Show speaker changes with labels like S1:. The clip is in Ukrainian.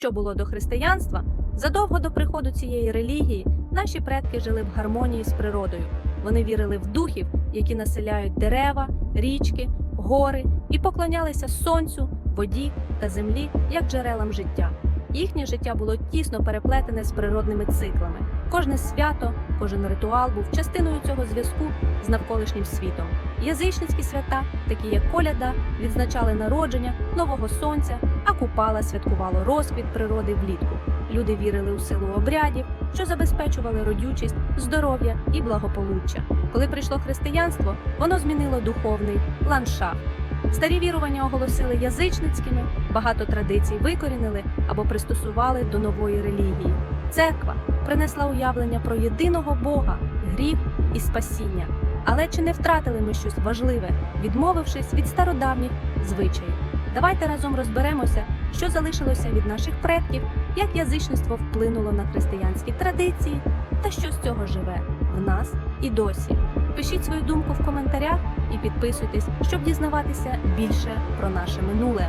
S1: що було до християнства, задовго до приходу цієї релігії наші предки жили в гармонії з природою. Вони вірили в духів, які населяють дерева, річки, гори і поклонялися сонцю, воді та землі як джерелам життя. Їхнє життя було тісно переплетене з природними циклами. Кожне свято, кожен ритуал був частиною цього зв'язку з навколишнім світом. Язичницькі свята, такі як коляда, відзначали народження нового сонця, купала святкувало розквіт природи влітку. Люди вірили у силу обрядів, що забезпечували родючість, здоров'я і благополуччя. Коли прийшло християнство, воно змінило духовний ландшафт. Старі вірування оголосили язичницькими, багато традицій викорінили або пристосували до нової релігії. Церква принесла уявлення про єдиного Бога, гріх і спасіння. Але чи не втратили ми щось важливе, відмовившись від стародавніх звичаїв? Давайте разом розберемося, що залишилося від наших предків, як язичництво вплинуло на християнські традиції та що з цього живе в нас і досі. Пишіть свою думку в коментарях і підписуйтесь, щоб дізнаватися більше про наше минуле.